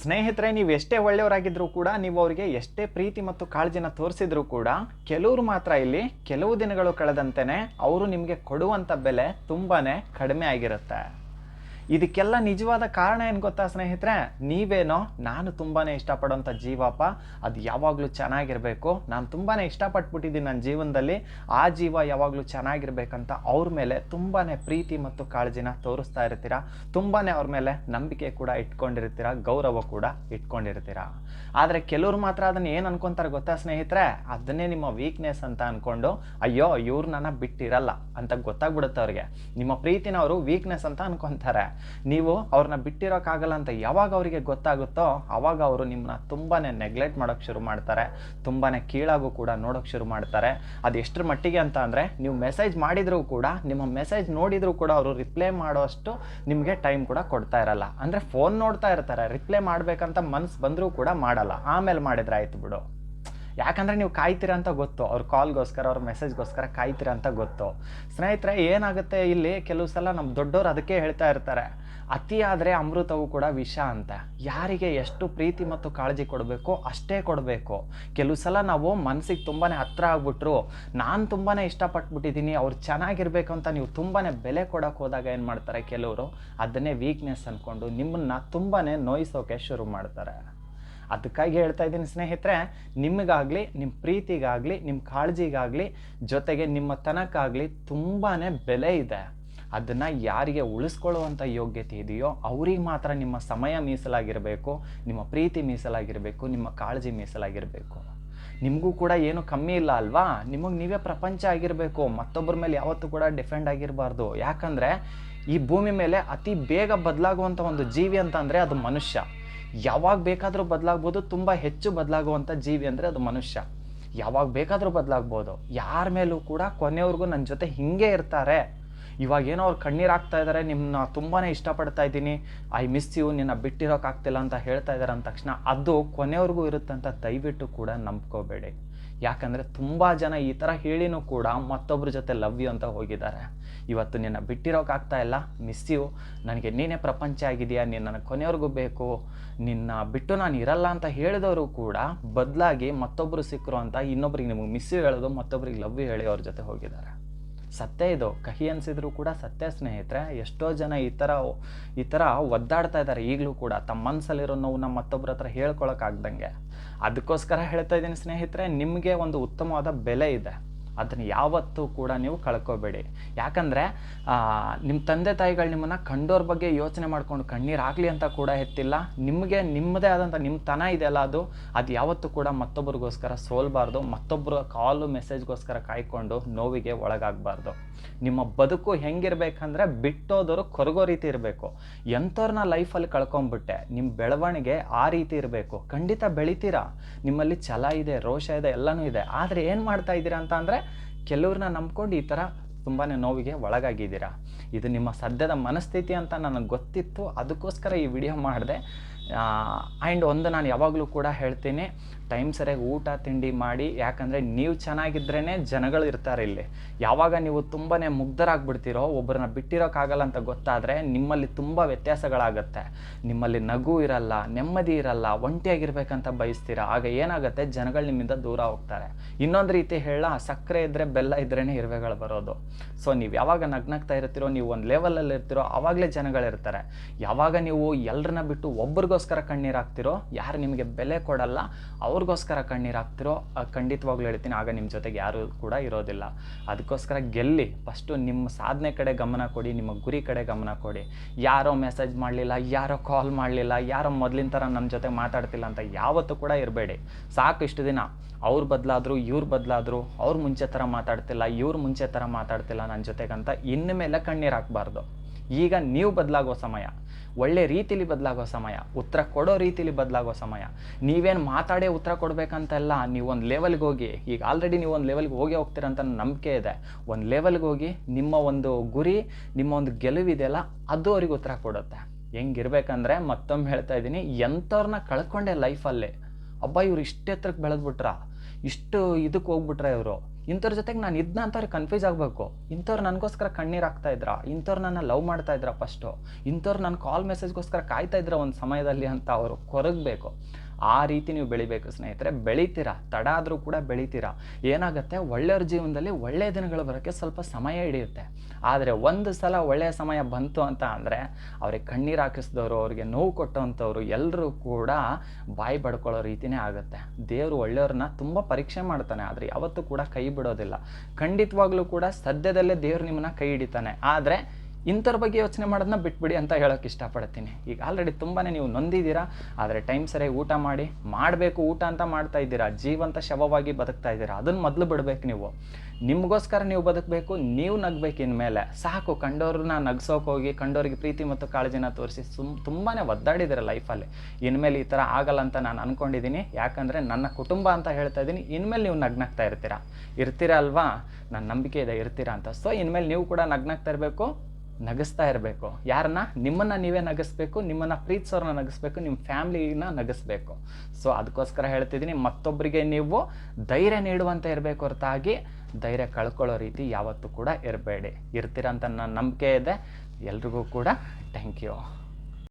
ಸ್ನೇಹಿತರೆ, ನೀವು ಎಷ್ಟೇ ಒಳ್ಳೆಯವರಾಗಿದ್ದರೂ ಕೂಡ ನೀವು ಅವರಿಗೆ ಎಷ್ಟೇ ಪ್ರೀತಿ ಮತ್ತು ಕಾಳಜಿನ ತೋರಿಸಿದ್ರೂ ಕೂಡ ಕೆಲವರು ಮಾತ್ರ ಇಲ್ಲಿ ಕೆಲವು ದಿನಗಳು ಕಳೆದಂತೆಯೇ ಅವರು ನಿಮಗೆ ಕೊಡುವಂಥ ಬೆಲೆ ತುಂಬಾನೇ ಕಡಿಮೆ ಆಗಿರುತ್ತೆ. ಇದಕ್ಕೆಲ್ಲ ನಿಜವಾದ ಕಾರಣ ಏನು ಗೊತ್ತಾ ಸ್ನೇಹಿತರೆ? ನೀವೇನೋ, ನಾನು ತುಂಬಾ ಇಷ್ಟಪಡೋಂಥ ಜೀವಪ್ಪ, ಅದು ಯಾವಾಗಲೂ ಚೆನ್ನಾಗಿರಬೇಕು. ನಾನು ತುಂಬಾ ಇಷ್ಟಪಟ್ಬಿಟ್ಟಿದ್ದೀನಿ ನನ್ನ ಜೀವನದಲ್ಲಿ. ಆ ಜೀವ ಯಾವಾಗಲೂ ಚೆನ್ನಾಗಿರ್ಬೇಕಂತ ಅವ್ರ ಮೇಲೆ ತುಂಬಾ ಪ್ರೀತಿ ಮತ್ತು ಕಾಳಜಿನ ತೋರಿಸ್ತಾ ಇರ್ತೀರ? ತುಂಬಾ ಅವ್ರ ಮೇಲೆ ನಂಬಿಕೆ ಕೂಡ ಇಟ್ಕೊಂಡಿರ್ತೀರ? ಗೌರವ ಕೂಡ ಇಟ್ಕೊಂಡಿರ್ತೀರ? ಆದರೆ ಕೆಲವ್ರು ಮಾತ್ರ ಅದನ್ನ ಏನು ಅನ್ಕೊಂತಾರೆ ಗೊತ್ತಾ ಸ್ನೇಹಿತರೆ? ಅದನ್ನೇ ನಿಮ್ಮ ವೀಕ್ನೆಸ್ ಅಂತ ಅಂದ್ಕೊಂಡು ಅಯ್ಯೋ, ಇವ್ರು ನನ್ನ ಬಿಟ್ಟಿರಲ್ಲ ಅಂತ ಗೊತ್ತಾಗ್ಬಿಡುತ್ತೆ ಅವ್ರಿಗೆ. ನಿಮ್ಮ ಪ್ರೀತಿನ ಅವರು ವೀಕ್ನೆಸ್ ಅಂತ ಅನ್ಕೊಂತಾರೆ. ನೀವು ಅವ್ರನ್ನ ಬಿಟ್ಟಿರೋಕ್ಕಾಗಲ್ಲ ಅಂತ ಯಾವಾಗ ಅವರಿಗೆ ಗೊತ್ತಾಗುತ್ತೋ ಅವಾಗ ಅವರು ನಿಮ್ಮನ್ನ ತುಂಬಾ ನೆಗ್ಲೆಕ್ಟ್ ಮಾಡೋಕ್ಕೆ ಶುರು ಮಾಡ್ತಾರೆ. ತುಂಬಾ ಕೀಳಾಗೂ ಕೂಡ ನೋಡೋಕೆ ಶುರು ಮಾಡ್ತಾರೆ. ಅದು ಎಷ್ಟರ ಮಟ್ಟಿಗೆ ಅಂತ ಅಂದರೆ ನೀವು ಮೆಸೇಜ್ ಮಾಡಿದರೂ ಕೂಡ, ನಿಮ್ಮ ಮೆಸೇಜ್ ನೋಡಿದರೂ ಕೂಡ ಅವರು ರಿಪ್ಲೈ ಮಾಡೋಷ್ಟು ನಿಮಗೆ ಟೈಮ್ ಕೂಡ ಕೊಡ್ತಾ ಇರಲ್ಲ. ಅಂದರೆ ಫೋನ್ ನೋಡ್ತಾ ಇರ್ತಾರೆ ರಿಪ್ಲೈ ಮಾಡಬೇಕಂತ ಮನ್ಸು ಬಂದರೂ ಕೂಡ ಮಾಡಲ್ಲ. ಆಮೇಲೆ ಮಾಡಿದ್ರೆ ಆಯ್ತು ಬಿಡು. ಯಾಕಂದರೆ ನೀವು ಕಾಯ್ತೀರ ಅಂತ ಗೊತ್ತು. ಅವ್ರ ಕಾಲ್ಗೋಸ್ಕರ ಅವ್ರ ಮೆಸೇಜ್ಗೋಸ್ಕರ ಕಾಯ್ತೀರ ಅಂತ ಗೊತ್ತು. ಸ್ನೇಹಿತರೆ, ಏನಾಗುತ್ತೆ ಇಲ್ಲಿ? ಕೆಲವು ಸಲ ನಮ್ಮ ದೊಡ್ಡವರು ಅದಕ್ಕೆ ಹೇಳ್ತಾ ಇರ್ತಾರೆ. ಅತಿ ಆದರೆ ಅಮೃತವು ಕೂಡ ವಿಷ ಅಂತ. ಯಾರಿಗೆ ಎಷ್ಟು ಪ್ರೀತಿ ಮತ್ತು ಕಾಳಜಿ ಕೊಡಬೇಕು, ಅಷ್ಟೇ ಕೊಡಬೇಕು. ಕೆಲವು ಸಲ ನಾವು ಮನಸ್ಸಿಗೆ ತುಂಬಾ ಹತ್ರ ಆಗ್ಬಿಟ್ರು. ನಾನು ತುಂಬಾ ಇಷ್ಟಪಟ್ಬಿಟ್ಟಿದ್ದೀನಿ ಅವ್ರು ಚೆನ್ನಾಗಿರ್ಬೇಕು ಅಂತ ನೀವು ತುಂಬಾ ಬೆಲೆ ಕೊಡೋಕೆ ಹೋದಾಗ ಏನು ಮಾಡ್ತಾರೆ ಕೆಲವರು? ಅದನ್ನೇ ವೀಕ್ನೆಸ್ ಅಂದ್ಕೊಂಡು ನಿಮ್ಮನ್ನು ತುಂಬಾ ನೋಯಿಸೋಕೆ ಶುರು ಮಾಡ್ತಾರೆ. ಅದಕ್ಕಾಗಿ ಹೇಳ್ತಾ ಇದ್ದೀನಿ ಸ್ನೇಹಿತರೆ, ನಿಮಗಾಗಲಿ ನಿಮ್ಮ ಪ್ರೀತಿಗಾಗಲಿ ನಿಮ್ಮ ಕಾಳಜಿಗಾಗಲಿ, ಜೊತೆಗೆ ನಿಮ್ಮ ತನಕ್ಕಾಗಲಿ ತುಂಬಾ ಬೆಲೆ ಇದೆ. ಅದನ್ನು ಯಾರಿಗೆ ಉಳಿಸ್ಕೊಳ್ಳುವಂಥ ಯೋಗ್ಯತೆ ಇದೆಯೋ ಅವ್ರಿಗೆ ಮಾತ್ರ ನಿಮ್ಮ ಸಮಯ ಮೀಸಲಾಗಿರಬೇಕು, ನಿಮ್ಮ ಪ್ರೀತಿ ಮೀಸಲಾಗಿರಬೇಕು, ನಿಮ್ಮ ಕಾಳಜಿ ಮೀಸಲಾಗಿರಬೇಕು. ನಿಮಗೂ ಕೂಡ ಏನು ಕಮ್ಮಿ ಇಲ್ಲ ಅಲ್ವಾ? ನಿಮಗೆ ನೀವೇ ಪ್ರಪಂಚ ಆಗಿರಬೇಕು, ಮತ್ತೊಬ್ಬರ ಮೇಲೆ ಯಾವತ್ತೂ ಕೂಡ ಡಿಫೆಂಡ್ ಆಗಿರಬಾರ್ದು. ಯಾಕಂದರೆ ಈ ಭೂಮಿ ಮೇಲೆ ಅತಿ ಬೇಗ ಬದಲಾಗುವಂಥ ಒಂದು ಜೀವಿ ಅಂತ ಅಂದರೆ ಅದು ಮನುಷ್ಯ. ಯಾವಾಗ ಬೇಕಾದರೂ ಬದಲಾಗ್ಬೋದು, ತುಂಬ ಹೆಚ್ಚು ಬದಲಾಗುವಂಥ ಜೀವಿ ಅಂದರೆ ಅದು ಮನುಷ್ಯ. ಯಾವಾಗ ಬೇಕಾದರೂ ಬದಲಾಗ್ಬೋದು. ಯಾರ ಮೇಲೂ ಕೂಡ ಕೊನೆಯವ್ರಿಗೂ ನನ್ನ ಜೊತೆ ಹಿಂಗೆ ಇರ್ತಾರೆ. ಇವಾಗ ಏನೋ ಅವ್ರು ಕಣ್ಣೀರು ಇದ್ದಾರೆ ನಿಮ್ಮನ್ನ ತುಂಬಾ ಇಷ್ಟಪಡ್ತಾ ಇದ್ದೀನಿ. ಐ ಮಿಸ್ ಯು, ನಿನ್ನ ಬಿಟ್ಟಿರೋಕ್ಕಾಗ್ತಿಲ್ಲ ಅಂತ ಹೇಳ್ತಾ ಇದ್ದಾರೆ ಅಂದ ತಕ್ಷಣ ಅದು ಕೊನೆಯವ್ರಿಗೂ ಇರುತ್ತಂತ ದಯವಿಟ್ಟು ಕೂಡ ನಂಬ್ಕೋಬೇಡಿ. ಯಾಕಂದರೆ ತುಂಬ ಜನ ಈ ಥರ ಹೇಳಿನೂ ಕೂಡ ಮತ್ತೊಬ್ಬರ ಜೊತೆ ಲವ್ ಯು ಅಂತ ಹೋಗಿದ್ದಾರೆ. ಇವತ್ತು ನಿನ್ನ ಬಿಟ್ಟಿರೋಕ್ಕಾಗ್ತಾ ಇಲ್ಲ ಮಿಸ್ ಯು ನನಗೆ ನೀನೇ ಪ್ರಪಂಚ ಆಗಿದೆಯಾ, ನೀನು ನನಗೆ ಕೊನೆಯವ್ರಿಗೂ ಬೇಕು. ನಿನ್ನ ಬಿಟ್ಟು ನಾನು ಇರಲ್ಲ ಅಂತ ಹೇಳಿದವರು ಕೂಡ ಬದಲಾಗಿ ಮತ್ತೊಬ್ಬರು ಸಿಕ್ಕರು ಅಂತ ಇನ್ನೊಬ್ರಿಗೆ ನಿಮಗೆ ಮಿಸ್ ಯು ಹೇಳೋದು, ಮತ್ತೊಬ್ರಿಗೆ ಲವ್ ಯು ಹೇಳಿ ಅವ್ರ ಜೊತೆ ಹೋಗಿದ್ದಾರೆ. ಸತ್ಯ ಇದು. ಕಹಿ ಅನಿಸಿದ್ರು ಕೂಡ ಸತ್ಯ ಸ್ನೇಹಿತರೆ, ಎಷ್ಟೋ ಜನ ಈ ಥರ ಈ ಥರ ಒದ್ದಾಡ್ತಾ ಇದ್ದಾರೆ ಈಗಲೂ ಕೂಡ. ತಮ್ಮ ಮನಸ್ಸಲ್ಲಿರೋ ನೋವನ್ನ ಮತ್ತೊಬ್ಬರ ಹತ್ರ ಹೇಳ್ಕೊಳಕ್ಕಾಗ್ದಂಗೆ ಅದಕ್ಕೋಸ್ಕರ ಹೇಳ್ತಾ ಇದ್ದೀನಿ ಸ್ನೇಹಿತರೆ, ನಿಮಗೆ ಒಂದು ಉತ್ತಮವಾದ ಬೆಲೆ ಇದೆ. ಅದನ್ನು ಯಾವತ್ತೂ ಕೂಡ ನೀವು ಕಳ್ಕೊಬೇಡಿ. ಯಾಕಂದರೆ ನಿಮ್ಮ ತಂದೆ ತಾಯಿಗಳು ನಿಮ್ಮನ್ನು ಕಂಡೋರ ಬಗ್ಗೆ ಯೋಚನೆ ಮಾಡ್ಕೊಂಡು ಕಣ್ಣೀರು ಆಗಲಿ ಅಂತ ಕೂಡ ಎತ್ತಿಲ್ಲ ನಿಮಗೆ ನಿಮ್ಮದೇ ಆದಂಥ ನಿಮ್ಮ ತನ ಇದೆಯಲ್ಲ ಅದು. ಅದು ಯಾವತ್ತೂ ಕೂಡ ಮತ್ತೊಬ್ಬರಿಗೋಸ್ಕರ ಸೋಲ್ಬಾರ್ದು. ಮತ್ತೊಬ್ಬರ ಕಾಲು ಮೆಸೇಜ್ಗೋಸ್ಕರ ಕಾಯ್ಕೊಂಡು ನೋವಿಗೆ ಒಳಗಾಗಬಾರ್ದು. ನಿಮ್ಮ ಬದುಕು ಹೆಂಗಿರ್ಬೇಕಂದ್ರೆ ಬಿಟ್ಟೋದವರು ಕೊರಗೋ ರೀತಿ ಇರಬೇಕು. ಎಂಥವ್ರನ್ನ ಲೈಫಲ್ಲಿ ಕಳ್ಕೊಂಬಿಟ್ಟೆ ನಿಮ್ಮ ಬೆಳವಣಿಗೆ ಆ ರೀತಿ ಇರಬೇಕು. ಖಂಡಿತ ಬೆಳಿತೀರಾ? ನಿಮ್ಮಲ್ಲಿ ಛಲ ಇದೆ, ರೋಷ ಇದೆ, ಎಲ್ಲನೂ ಇದೆ. ಆದರೆ ಏನು ಮಾಡ್ತಾ ಇದ್ದೀರಾ ಅಂತ ಅಂದರೆ ಕೆಲವ್ರನ್ನ ನಂಬ್ಕೊಂಡು ಈ ಥರ ತುಂಬಾ ನೋವಿಗೆ ಒಳಗಾಗಿದ್ದೀರಾ? ಇದು ನಿಮ್ಮ ಸದ್ಯದ ಮನಸ್ಥಿತಿ ಅಂತ ನನಗೆ ಗೊತ್ತಿತ್ತು. ಅದಕ್ಕೋಸ್ಕರ ಈ ವಿಡಿಯೋ ಮಾಡಿದೆ. ಆ್ಯಂಡ್ ಒಂದು ನಾನು ಯಾವಾಗಲೂ ಕೂಡ ಹೇಳ್ತೀನಿ ಟೈಮ್ ಸರಿಯಾಗಿ ಊಟ, ತಿಂಡಿ ಮಾಡಿ, ಯಾಕಂದರೆ ನೀವು ಚೆನ್ನಾಗಿದ್ರೇ ಜನಗಳು ಇರ್ತಾರೆ ಇಲ್ಲಿ. ಯಾವಾಗ ನೀವು ತುಂಬಾ ಮುಗ್ಧರಾಗ್ಬಿಡ್ತೀರೋ, ಒಬ್ಬರನ್ನ ಬಿಟ್ಟಿರೋಕ್ಕಾಗಲ್ಲ ಅಂತ ಗೊತ್ತಾದರೆ ನಿಮ್ಮಲ್ಲಿ ತುಂಬ ವ್ಯತ್ಯಾಸಗಳಾಗುತ್ತೆ. ನಿಮ್ಮಲ್ಲಿ ನಗು ಇರಲ್ಲ, ನೆಮ್ಮದಿ ಇರಲ್ಲ, ಒಂಟಿಯಾಗಿರ್ಬೇಕಂತ ಬಯಸ್ತೀರ, ಆಗ ಏನಾಗುತ್ತೆ, ಜನಗಳು ನಿಮ್ಮಿಂದ ದೂರ ಹೋಗ್ತಾರೆ. ಇನ್ನೊಂದು ರೀತಿ ಹೇಳ ಸಕ್ಕರೆ ಇದ್ದರೆ ಬೆಲ್ಲ ಇದ್ರೇ ಇರುವೆಗಳು ಬರೋದು. ಸೊ ನೀವು ಯಾವಾಗ ನಗ್ನಾಗ್ತಾ ಇರ್ತೀರೋ, ನೀವು ಒಂದು ಲೆವೆಲಲ್ಲಿ ಇರ್ತೀರೋ ಆವಾಗಲೇ ಜನಗಳಿರ್ತಾರೆ. ಯಾವಾಗ ನೀವು ಎಲ್ಲರನ್ನ ಬಿಟ್ಟು ಒಬ್ರಿಗೋಸ್ಕರ ಕಣ್ಣೀರು ಹಾಕ್ತಿರೋ, ಯಾರು ನಿಮಗೆ ಬೆಲೆ ಕೊಡಲ್ಲ, ಅವ್ರಿಗೋಸ್ಕರ ಕಣ್ಣೀರು ಹಾಕ್ತಿರೋ ಖಂಡಿತವಾಗ್ಲೂ ಹೇಳ್ತೀನಿ, ಆಗ ನಿಮ್ಮ ಜೊತೆಗೆ ಯಾರು ಕೂಡ ಇರೋದಿಲ್ಲ. ಅದಕ್ಕೋಸ್ಕರ ಗೆಲ್ಲಿ, ಫಸ್ಟು ನಿಮ್ಮ ಸಾಧನೆ ಕಡೆ ಗಮನ ಕೊಡಿ, ನಿಮ್ಮ ಗುರಿ ಕಡೆ ಗಮನ ಕೊಡಿ. ಯಾರೋ ಮೆಸೇಜ್ ಮಾಡಲಿಲ್ಲ, ಯಾರೋ ಕಾಲ್ ಮಾಡಲಿಲ್ಲ, ಯಾರೋ ಮೊದಲಿನ ಥರ ನಮ್ಮ ಜೊತೆ ಮಾತಾಡ್ತಿಲ್ಲ ಅಂತ ಯಾವತ್ತೂ ಕೂಡ ಇರಬೇಡಿ. ಸಾಕು ಇಷ್ಟು ದಿನ, ಅವ್ರು ಬದಲಾದ್ರು, ಇವ್ರು ಬದಲಾದ್ರು, ಅವ್ರು ಮುಂಚೆ ಥರ ಮಾತಾಡ್ತಿಲ್ಲ, ಇವ್ರು ಮುಂಚೆ ಥರ ಮಾತಾಡ್ತಿಲ್ಲ ನನ್ನ ಜೊತೆಗಂತ ಇನ್ನು ಮೇಲೆ ಕಣ್ಣೀರು ಹಾಕ್ಬಾರ್ದು. ಈಗ ನೀವು ಬದಲಾಗೋ ಸಮಯ. ಒಳ್ಳೆ ರೀತಿಲಿ ಬದಲಾಗೋ ಸಮಯ, ಉತ್ತರ ಕೊಡೋ ರೀತಿಲಿ ಬದಲಾಗೋ ಸಮಯ. ನೀವೇನು ಮಾತಾಡೇ ಉತ್ತರ ಕೊಡಬೇಕಂತೆಲ್ಲ ನೀವು ಒಂದು ಲೆವೆಲ್ಗೆ ಹೋಗಿ, ಈಗ ಆಲ್ರೆಡಿ ಒಂದು ಲೆವೆಲ್ಗೆ ಹೋಗಿ ಹೋಗ್ತೀರಂತ ಅಂತ ನಂಬಿಕೆ ಇದೆ. ಒಂದು ಲೆವೆಲ್ಗೆ ಹೋಗಿ ನಿಮ್ಮ ಒಂದು ಗುರಿ, ನಿಮ್ಮ ಒಂದು ಗೆಲುವಿದೆಯಲ್ಲ ಅದು ಅವ್ರಿಗೆ ಉತ್ತರ ಕೊಡುತ್ತೆ. ಹೆಂಗಿರ್ಬೇಕಂದ್ರೆ ಮತ್ತೊಮ್ಮೆ ಹೇಳ್ತಾ ಇದ್ದೀನಿ, ಎಂಥವ್ರನ್ನ ಕಳ್ಕೊಂಡೆ ಲೈಫಲ್ಲಿ ಅಬ್ಬ ಇವ್ರು ಇಷ್ಟೆತ್ರಕ್ಕೆ ಬೆಳೆದ್ಬಿಟ್ರ, ಇಷ್ಟು ಇದಕ್ಕೆ ಹೋಗ್ಬಿಟ್ರೆ ಇವರು. ಇಂಥವ್ರ ಜೊತೆಗೆ ನಾನು ಇದ್ನ ಅಂತವ್ರಿಗೆ ಕನ್ಫ್ಯೂಸ್ ಆಗಬೇಕು. ಇಂಥವ್ರು ನನಗೋಸ್ಕರ ಕಣ್ಣೀರು ಹಾಕ್ತಾ ಇದ್ರ? ಇಂಥವ್ರು ನನ್ನ ಲವ್ ಮಾಡ್ತಾ ಇದ್ರ ಫಸ್ಟು ಇಂಥವ್ರು ನನ್ನ ಕಾಲ್ ಮೆಸೇಜ್ಗೋಸ್ಕರ ಕಾಯ್ತಾ ಇದ್ರ ಒಂದು ಸಮಯದಲ್ಲಿ ಅಂತ ಅವರು ಕೊರಗಬೇಕು. ಆ ರೀತಿ ನೀವು ಬೆಳಿಬೇಕು ಸ್ನೇಹಿತರೆ. ಬೆಳಿತೀರಾ? ತಡ ಆದರೂ ಕೂಡ ಬೆಳಿತೀರಾ? ಏನಾಗುತ್ತೆ? ಒಳ್ಳೆಯವ್ರ ಜೀವನದಲ್ಲಿ ಒಳ್ಳೆಯ ದಿನಗಳು ಬರೋಕ್ಕೆ ಸ್ವಲ್ಪ ಸಮಯ ಹಿಡಿಯುತ್ತೆ. ಆದರೆ ಒಂದು ಸಲ ಒಳ್ಳೆಯ ಸಮಯ ಬಂತು ಅಂತ ಅಂದರೆ ಅವ್ರಿಗೆ ಕಣ್ಣೀರು ಹಾಕಿಸಿದವರು, ಅವ್ರಿಗೆ ನೋವು ಕೊಟ್ಟವಂಥವ್ರು ಎಲ್ಲರೂ ಕೂಡ ಬಾಯಿ ಬಡ್ಕೊಳ್ಳೋ ರೀತಿನೇ ಆಗುತ್ತೆ. ದೇವರು ಒಳ್ಳೆಯವ್ರನ್ನ ತುಂಬ ಪರೀಕ್ಷೆ ಮಾಡ್ತಾನೆ, ಆದರೆ ಯಾವತ್ತೂ ಕೂಡ ಕೈ ಬಿಡೋದಿಲ್ಲ. ಖಂಡಿತವಾಗ್ಲೂ ಕೂಡ ಸದ್ಯದಲ್ಲೇ ದೇವ್ರು ನಿಮ್ಮನ್ನ ಕೈ ಹಿಡಿತಾನೆ. ಆದರೆ ಇಂಥವ್ರ ಬಗ್ಗೆ ಯೋಚನೆ ಮಾಡೋದನ್ನ ಬಿಟ್ಬಿಡಿ ಅಂತ ಹೇಳೋಕೆ ಇಷ್ಟಪಡ್ತೀನಿ. ಈಗ ಆಲ್ರೆಡಿ ತುಂಬಾ ನೀವು ನೊಂದಿದ್ದೀರಾ, ಆದರೆ ಟೈಮ್ ಸರಿಯಾಗಿ ಊಟ ಮಾಡಿ, ಮಾಡಬೇಕು ಊಟ ಅಂತ ಮಾಡ್ತಾ ಇದ್ದೀರಾ, ಜೀವಂತ ಶವವಾಗಿ ಬದುಕ್ತಾ ಇದ್ದೀರಾ, ಅದನ್ನು ಮೊದಲು ಬಿಡಬೇಕು ನೀವು. ನಿಮಗೋಸ್ಕರ ನೀವು ಬದುಕಬೇಕು, ನೀವು ನಗಬೇಕು ಇನ್ಮೇಲೆ. ಸಾಕು ಕಂಡೋರನ್ನ ನಗ್ಸೋಕೆ ಹೋಗಿ ಕಂಡೋರಿಗೆ ಪ್ರೀತಿ ಮತ್ತು ಕಾಳಜಿನ ತೋರಿಸಿ ಸುಮ್ ತುಂಬಾ ಒದ್ದಾಡಿದ್ದೀರ ಲೈಫಲ್ಲಿ ಇನ್ಮೇಲೆ ಈ ಥರ ಆಗಲ್ಲ ಅಂತ ನಾನು ಅಂದ್ಕೊಂಡಿದ್ದೀನಿ ಯಾಕಂದರೆ ನನ್ನ ಕುಟುಂಬ ಅಂತ ಹೇಳ್ತಾ ಇದ್ದೀನಿ, ಇನ್ಮೇಲೆ ನೀವು ನಗ್ನಗ್ತಾ ಇರ್ತೀರಾ. ಇರ್ತೀರಾ ಅಲ್ವಾ? ನನ್ನ ನಂಬಿಕೆ ಇದೆ, ಇರ್ತೀರಾ ಅಂತ. ಸೊ ಇನ್ಮೇಲೆ ನೀವು ಕೂಡ ನಗ್ನಾಗ್ತಾ ಇರಬೇಕು. ನಗಿಸ್ತಾ ಇರಬೇಕು. ಯಾರನ್ನ? ನಿಮ್ಮನ್ನು ನೀವೇ ನಗಿಸ್ಬೇಕು, ನಿಮ್ಮನ್ನು ಪ್ರೀತಿಸೋರನ್ನ ನಗಿಸ್ಬೇಕು ನಿಮ್ಮ ಫ್ಯಾಮ್ಲಿನ ನಗಿಸ್ಬೇಕು. ಸೊ ಅದಕ್ಕೋಸ್ಕರ ಹೇಳ್ತಿದ್ದೀನಿ ಮತ್ತೊಬ್ಬರಿಗೆ ನೀವು ಧೈರ್ಯ ನೀಡುವಂತೆ ಇರಬೇಕು ಹೊರತಾಗಿ, ಧೈರ್ಯ ಕಳ್ಕೊಳ್ಳೋ ರೀತಿ ಯಾವತ್ತೂ ಕೂಡ ಇರಬೇಡಿ. ಇರ್ತೀರಂತ ನನ್ನ ನಂಬಿಕೆ ಇದೆ. ಎಲ್ರಿಗೂ ಕೂಡ ಥ್ಯಾಂಕ್ ಯು.